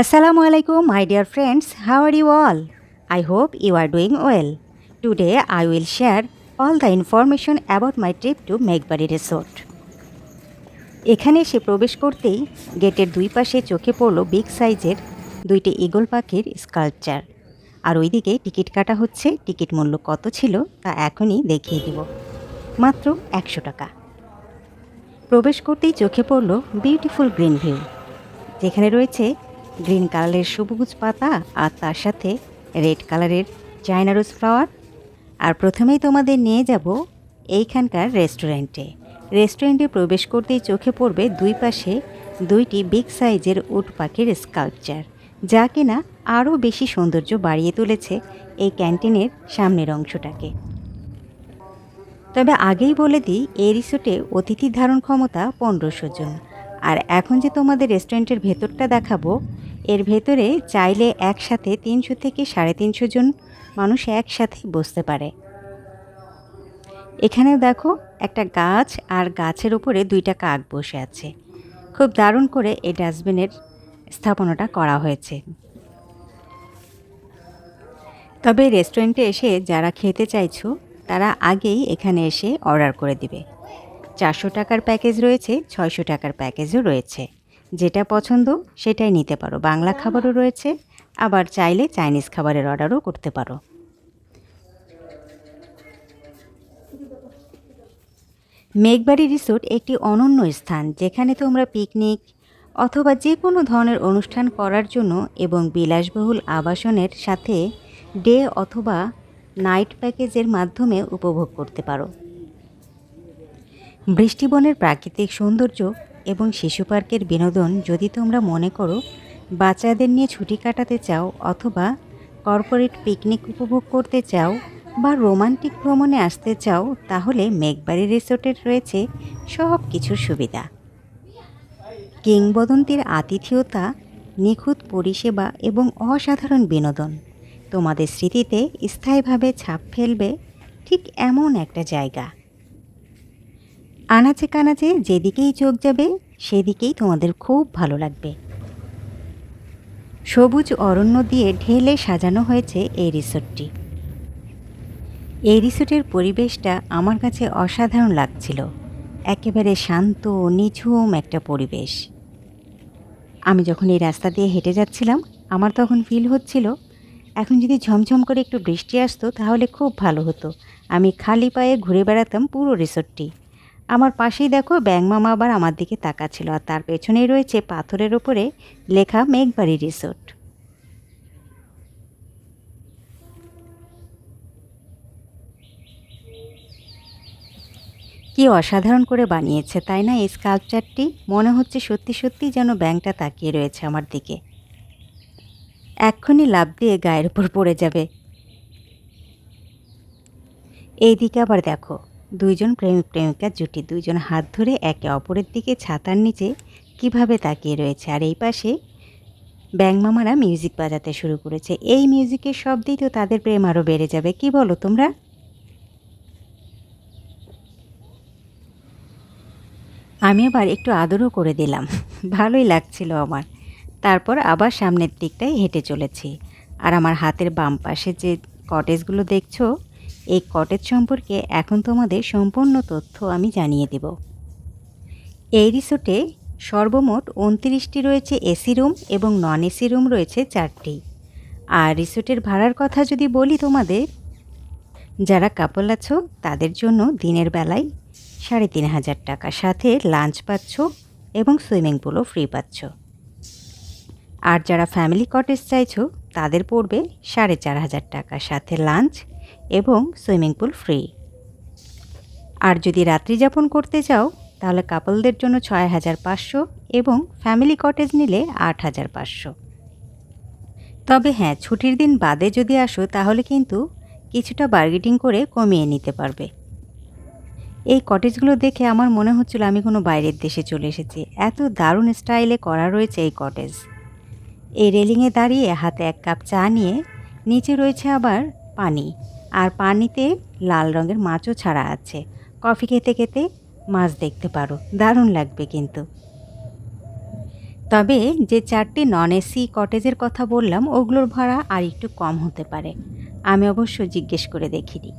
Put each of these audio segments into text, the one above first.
Assalamu alaikum, my dear friends. How are you all? I hope you are doing well. Today I will share all the information about my trip to Megbari Resort. এখানে এসে প্রবেশ করতেই গেটের দুই পাশে চোখে পড়ল big সাইজের দুইটি ইগল পাখির স্কাল্পচার আর ওইদিকে টিকিট কাটা হচ্ছে টিকিট মূল্য কত ছিল তা এখনই দেখিয়ে দিব মাত্র একশো টাকা প্রবেশ করতেই চোখে পড়ল বিউটিফুল গ্রিন ভিউ যেখানে রয়েছে গ্রিন কালারের সবুজ পাতা আর তার সাথে রেড কালারের চায়না রোজ ফ্লাওয়ার। আর প্রথমেই তোমাদের নিয়ে যাব এইখানকার রেস্টুরেন্টে। রেস্টুরেন্টে প্রবেশ করতেই চোখে পড়বে দুই পাশে দুইটি বিগ সাইজের উট পাখির স্কাল্পচার, যা কিনা আরও বেশি সৌন্দর্য বাড়িয়ে তুলেছে এই ক্যান্টিনের সামনের অংশটাকে। তবে আগেই বলে দিই এই রিসোর্টে অতিথি ধারণ ক্ষমতা পনেরোশো জন। আর এখন যে তোমাদের রেস্টুরেন্টের ভেতরটা দেখাবো এর ভেতরে চাইলে একসাথে তিনশো থেকে সাড়ে তিনশো জন মানুষ একসাথে বসতে পারে। এখানে দেখো, একটা গাছ আর গাছের উপরে দুইটা কাক বসে আছে। খুব দারুণ করে এই ডাস্টবিনের স্থাপনাটা করা হয়েছে। তবে রেস্টুরেন্টে এসে যারা খেতে চাইছো, তারা আগেই এখানে এসে অর্ডার করে দিবে। চারশো টাকার প্যাকেজ রয়েছে, ছয়শো টাকার প্যাকেজও রয়েছে। যেটা পছন্দ সেটাই নিতে পারো। বাংলা খাবারও রয়েছে আবার চাইলে চাইনিজ খাবারের অর্ডারও করতে পারো। মেঘবাড়ি রিসোর্ট একটি অনন্য স্থান যেখানে তোমরা পিকনিক অথবা যে কোনো ধরনের অনুষ্ঠান করার জন্য এবং বিলাসবহুল আবাসনের সাথে ডে অথবা নাইট প্যাকেজের মাধ্যমে উপভোগ করতে পারো। বৃষ্টিবনের প্রাকৃতিক সৌন্দর্য এবং শিশু পার্কের বিনোদন যদি তোমরা মনে করো, বাচ্চাদের নিয়ে ছুটি কাটাতে চাও অথবা কর্পোরেট পিকনিক উপভোগ করতে চাও বা রোমান্টিক ভ্রমণে আসতে চাও, তাহলে মেঘবাড়ি রিসোর্টের রয়েছে সব কিছুর সুবিধা। কিংবদন্তির আতিথেয়তা, নিখুঁত পরিষেবা এবং অসাধারণ বিনোদন। তোমাদের স্মৃতিতে স্থায়ীভাবে ছাপ ফেলবে ঠিক এমন একটা জায়গা। আনাচে কানাচে যেদিকেই চোখ যাবে, সেদিকেই তোমাদের খুব ভালো লাগবে। সবুজ অরণ্য দিয়ে ঢেলে সাজানো হয়েছে এই রিসোর্টটি। এই রিসোর্টের পরিবেশটা আমার কাছে অসাধারণ লাগছিল। একেবারে শান্ত, নিঝুম একটা পরিবেশ। আমি যখন এই রাস্তা দিয়ে হেঁটে যাচ্ছিলাম, আমার তখন ফিল হচ্ছিল, এখন যদি ঝমঝম করে একটু বৃষ্টি আসতো, তাহলে খুব ভালো হতো। আমি খালি পায়ে ঘুরে বেড়াতাম পুরো রিসোর্টটি। আমার পাশেই দেখো ব্যাং মামা আবার আমার দিকে তাকাচ্ছিল আর তার পেছনেই রয়েছে পাথরের ওপরে লেখা মেঘবাড়ি রিসোর্ট। কি অসাধারণ করে বানিয়েছে, তাই না এই স্কাল্পচারটি? মনে হচ্ছে সত্যি সত্যি যেন ব্যাংকটা তাকিয়ে রয়েছে আমার দিকে। এক্ষুনি লাভ দিয়ে গায়ের উপর পড়ে যাবে। এইদিকে আবার দেখো। দুইজন প্রেমিক প্রেমিকার জুটি। দুইজন হাত ধরে একে অপরের দিকে ছাতার নিচে কীভাবে তাকিয়ে রয়েছে? আর এই পাশে ব্যাংমামারা মিউজিক বাজাতে শুরু করেছে। এই মিউজিকের শব্দেই তো তাদের প্রেম আরও বেড়ে যাবে। কি বলো তোমরা? আমি আবার একটু আদরও করে দিলাম। ভালোই লাগছিল আমার। তারপর আবার সামনের দিকটায় হেঁটে চলেছি। আর আমার হাতের বাম পাশে যে কটেজগুলো দেখছ এই কটেজ সম্পর্কে এখন তোমাদের সম্পূর্ণ তথ্য আমি জানিয়ে দেব। এই রিসোর্টে সর্বমোট উনত্রিশটি রয়েছে এসি রুম এবং নন এসি রুম রয়েছে চারটি। আর রিসোর্টের ভাড়ার কথা যদি বলি তোমাদের, যারা কাপল আছো, তাদের জন্য দিনের বেলায় সাড়ে তিন হাজার টাকা। সাথে লাঞ্চ পাচ্ছ এবং সুইমিং পুলও ফ্রি পাচ্ছ। আর যারা ফ্যামিলি কটেজ চাইছো, তাদের পড়বে সাড়ে চার হাজার টাকা। সাথে লাঞ্চ এবং সুইমিং পুল ফ্রি। আর যদি রাত্রি যাপন করতে চাও, তাহলে কাপলদের জন্য ছয় হাজার পাঁচশো এবং ফ্যামিলি কটেজ নিলে আট হাজার পাঁচশো। তবে হ্যাঁ ছুটির দিন বাদে যদি আসো, তাহলে কিন্তু কিছুটা বার্গেটিং করে কমিয়ে নিতে পারবে। এই কটেজগুলো দেখে আমার মনে হচ্ছিল আমি কোনো বাইরের দেশে চলে এসেছি। এত দারুণ স্টাইলে করা রয়েছে এই কটেজ। এই রেলিংয়ে দাঁড়িয়ে হাতে এক কাপ চা নিয়ে, নিচে রয়েছে আবার পানি। আর পানিতে লাল রঙের মাছও ছাড়া আছে। কফি খেতে খেতে মাছ দেখতে পারো। দারুণ লাগবে কিন্তু। তবে যে চারটি নন এসি কটেজের কথা বললাম, ওগুলোর ভাড়া আর একটু কম হতে পারে। আমি অবশ্য জিজ্ঞেস করে দেখিনি।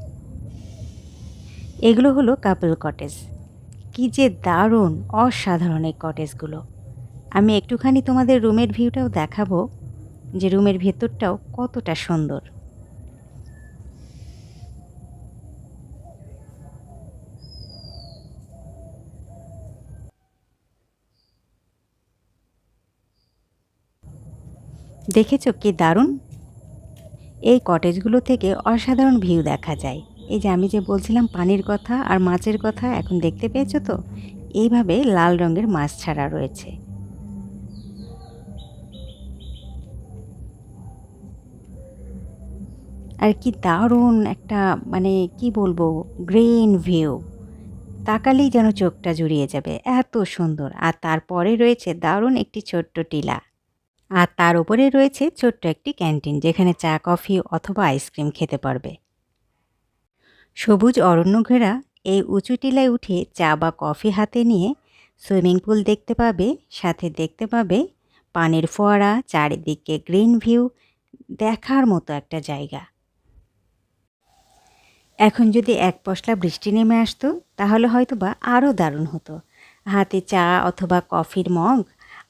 এগুলো হলো কাপল কটেজ কি যে দারুণ, অসাধারণ এই কটেজগুলো আমি একটুখানি তোমাদের রুমের ভিউটাও দেখাবো, যে রুমের ভেতরটাও কতটা সুন্দর। দেখেছ কি দারুণ? এই কটেজগুলো থেকে অসাধারণ ভিউ দেখা যায়। এই যে আমি যে বলছিলাম পানির কথা আর মাছের কথা, এখন দেখতে পেয়েছ তো? এইভাবে লাল রঙের মাছ ছাড়া রয়েছে। আর কি দারুণ একটা মানে কি বলব গ্রিন ভিউ তাকালেই যেন চোখটা জুড়িয়ে যাবে। এত সুন্দর। আর তারপরে রয়েছে দারুণ একটি ছোট্ট টিলা। আর তার উপরে রয়েছে ছোট্ট একটি ক্যান্টিন যেখানে চা, কফি অথবা আইসক্রিম খেতে পারবে। সবুজ অরণ্য ঘেরা এই উঁচু টিলায় উঠে চা বা কফি হাতে নিয়ে সুইমিং পুল দেখতে পাবে, সাথে দেখতে পাবে পানির ফোয়ারা, চারিদিকে গ্রিন ভিউ, দেখার মতো একটা জায়গা। এখন যদি এক পশলা বৃষ্টি নেমে আসতো, তাহলে হয়তো বা আরও দারুণ হতো। হাতে চা অথবা কফির মগ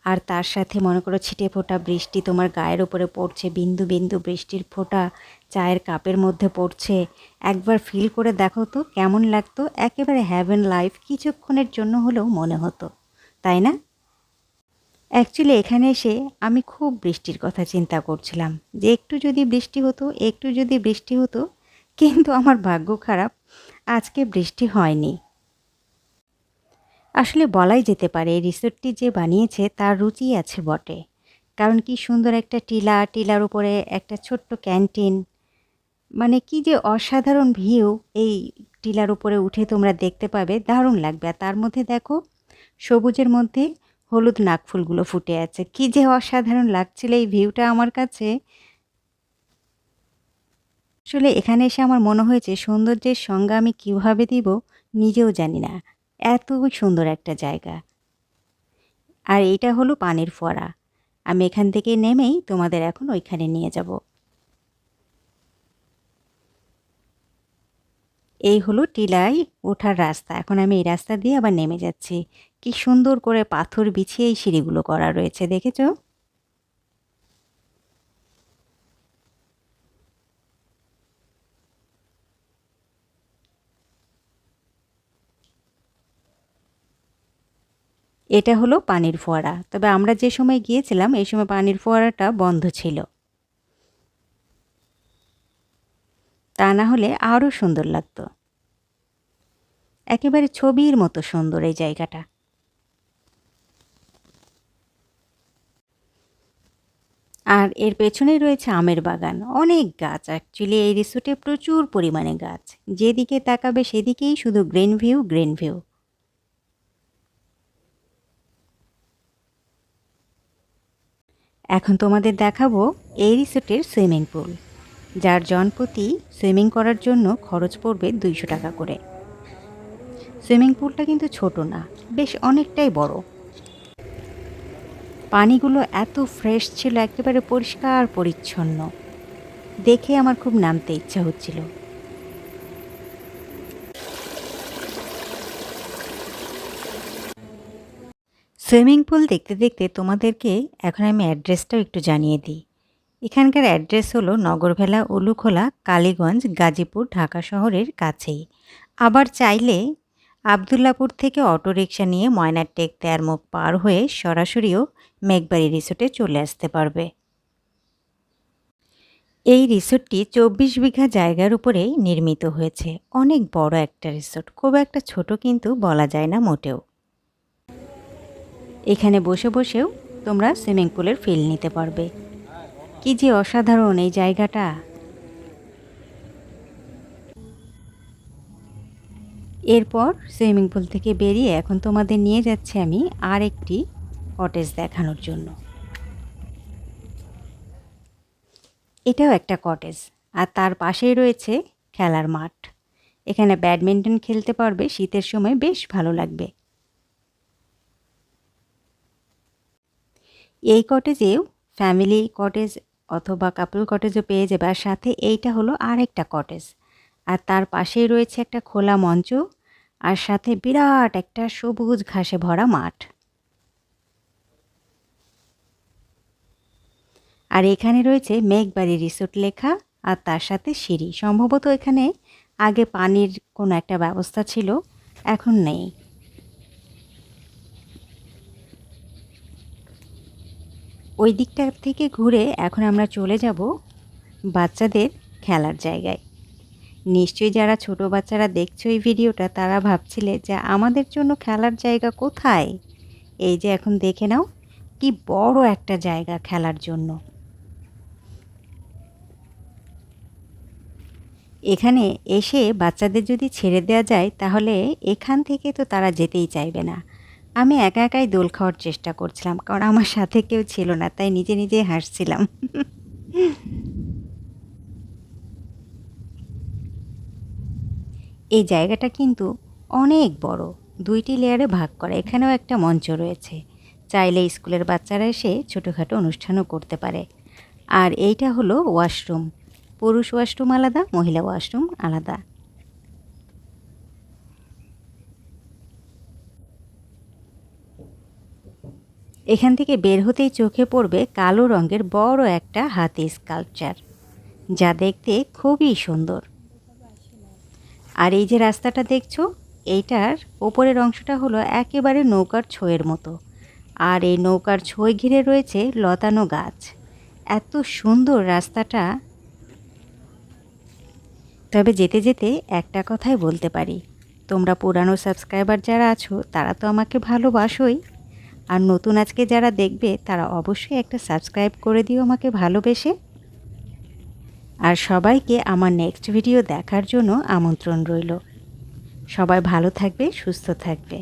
আর তার সাথে মনে করো ছিটে ফোটা বৃষ্টি তোমার গায়ের ওপরে পড়ছে, বিন্দু বিন্দু বৃষ্টির ফোঁটা চায়ের কাপের মধ্যে পড়ছে। একবার ফিল করে দেখো তো কেমন লাগতো, একেবারে হ্যাভেন লাইফ কিছুক্ষণের জন্য হলেও মনে হতো, তাই না? অ্যাকচুয়ালি এখানে এসে আমি খুব বৃষ্টির কথা চিন্তা করছিলাম, যে একটু যদি বৃষ্টি হতো, একটু যদি বৃষ্টি হতো, কিন্তু আমার ভাগ্য খারাপ, আজকে বৃষ্টি হয়নি। আসলে বলাই যেতে পারে, রিসোর্টটি যে বানিয়েছে তার রুচি আছে বটে। কারণ কি সুন্দর একটা টিলা, টিলার উপরে একটা ছোট্ট ক্যান্টিন। মানে কি যে অসাধারণ ভিউ, এই টিলার উপরে উঠে তোমরা দেখতে পাবে, দারুণ লাগবে। আর তার মধ্যে দেখো, সবুজের মধ্যে হলুদ নাকফুলগুলো ফুটে আছে। কি যে অসাধারণ লাগছিল এই ভিউটা আমার কাছে। আসলে এখানে এসে আমার মনে হয়েছে, সৌন্দর্যের সংজ্ঞা আমি কীভাবে দিব নিজেও জানি না। এত সুন্দর একটা জায়গা। আর এটা হলো পানির ফোয়ারা। আমি এখান থেকে নেমেই তোমাদের এখন ওইখানে নিয়ে যাব। এই হলো টিলাই ওঠার রাস্তা। এখন আমি এই রাস্তা দিয়ে আবার নেমে যাচ্ছি। কি সুন্দর করে পাথর বিছিয়ে এই সিঁড়িগুলো করা রয়েছে, দেখেছ? এটা হলো পানির ফোয়ারা। তবে আমরা যে সময় গিয়েছিলাম, এই সময় পানির ফোয়ারাটা বন্ধ ছিল। তা না হলে আরও সুন্দর লাগতো। একেবারে ছবির মতো সুন্দর এই জায়গাটা। আর এর পেছনেই রয়েছে আমের বাগান। অনেক গাছ। অ্যাকচুয়ালি এই রিসোর্টে প্রচুর পরিমাণে গাছ। যেদিকে তাকাবে সেদিকেই শুধু গ্রিন ভিউ গ্রিন ভিউ। এখন তোমাদের দেখাবো এই রিসোর্টের সুইমিং পুল, যার জনপ্রতি সুইমিং করার জন্য খরচ পড়বে দুইশো টাকা করে। সুইমিং পুলটা কিন্তু ছোট না, বেশ অনেকটাই বড়। পানিগুলো এত ফ্রেশ ছিল, একেবারে পরিষ্কার পরিচ্ছন্ন। দেখে আমার খুব নামতে ইচ্ছা হচ্ছিল। সুইমিং পুল দেখতে দেখতে তোমাদেরকে এখন আমি অ্যাড্রেসটাও একটু জানিয়ে দিই। এখানকার অ্যাড্রেস হলো নগরভেলা, উলুখোলা, কালীগঞ্জ, গাজীপুর, ঢাকা শহরের কাছেই। আবার চাইলে আবদুল্লাপুর থেকে অটোরিকশা নিয়ে ময়নার ময়নারটেক তেরমুখ পার হয়ে সরাসরিও মেঘবাড়ি রিসোর্টে চলে আসতে পারবে। এই রিসোর্টটি চব্বিশ বিঘা জায়গার উপরেই নির্মিত হয়েছে। অনেক বড় একটা রিসোর্ট, খুব একটা ছোট কিন্তু বলা যায় না মোটেও। এখানে বসে বসেও তোমরা সুইমিং পুলের ফিল নিতে পারবে। কি যে অসাধারণ এই জায়গাটা। এরপর সুইমিং পুল থেকে বেরিয়ে এখন তোমাদের নিয়ে যাচ্ছি আমি আর একটি কটেজ দেখানোর জন্য। এটাও একটা কটেজ, আর তার পাশেই রয়েছে খেলার মাঠ। এখানে ব্যাডমিন্টন খেলতে পারবে, শীতের সময় বেশ ভালো লাগবে। এই কটেজেও ফ্যামিলি কটেজ অথবা কাপল কটেজও পেয়ে যাবে। আর সাথে এইটা হলো আরেকটা কটেজ আর তার পাশেই রয়েছে একটা খোলা মঞ্চ। আর সাথে বিরাট একটা সবুজ ঘাসে ভরা মাঠ। আর এখানে রয়েছে মেঘবাড়ি রিসোর্ট লেখা। আর তার সাথে সিঁড়ি। সম্ভবত এখানে আগে পানির কোনো একটা ব্যবস্থা ছিল, এখন নেই। ওই দিকটা থেকে ঘুরে এখন আমরা চলে যাব বাচ্চাদের খেলার জায়গায়। নিশ্চয়ই যারা ছোট বাচ্চারা দেখছ এই ভিডিওটা, তারা ভাবছিলে যে আমাদের জন্য খেলার জায়গা কোথায়? এই যে এখন দেখে নাও, কি বড় একটা জায়গা খেলার জন্য। এখানে এসে বাচ্চাদের যদি ছেড়ে দেওয়া যায়, তাহলে এখান থেকে তো তারা যেতেই চাইবে না। আমি একা একাই দোল খাওয়ার চেষ্টা করছিলাম, কারণ আমার সাথে কেউ ছিল না, তাই নিজে নিজে হাসছিলাম। এই জায়গাটা কিন্তু অনেক বড়, দুইটি লেয়ারে ভাগ করা, এখানেও একটা মঞ্চ রয়েছে। চাইলে স্কুলের বাচ্চারা এসে ছোটোখাটো অনুষ্ঠানও করতে পারে। আর এইটা হলো ওয়াশরুম, পুরুষ ওয়াশরুম আলাদা, মহিলা ওয়াশরুম আলাদা। এখান থেকে বের হতেই চোখে পড়বে কালো রঙের বড় একটা হাতি স্কাল্পচার, যা দেখতে খুবই সুন্দর। আর এই যে রাস্তাটা দেখছ, এইটার ওপরের অংশটা হলো একেবারে নৌকার ছোঁয়ের মতো। আর এই নৌকার ছোঁয় ঘিরে রয়েছে লতানো গাছ। এত সুন্দর রাস্তাটা। তবে যেতে যেতে একটা কথাই বলতে পারি, তোমরা পুরানো সাবস্ক্রাইবার যারা আছো, তারা তো আমাকে ভালোবাসোই। আর নতুন আজকে যারা দেখবে, তারা অবশ্যই একটা সাবস্ক্রাইব করে দিও আমাকে ভালোবেসে। আর সবাইকে আমার নেক্সট ভিডিও দেখার জন্য আমন্ত্রণ রইল। সবাই ভালো থাকবে, সুস্থ থাকবে।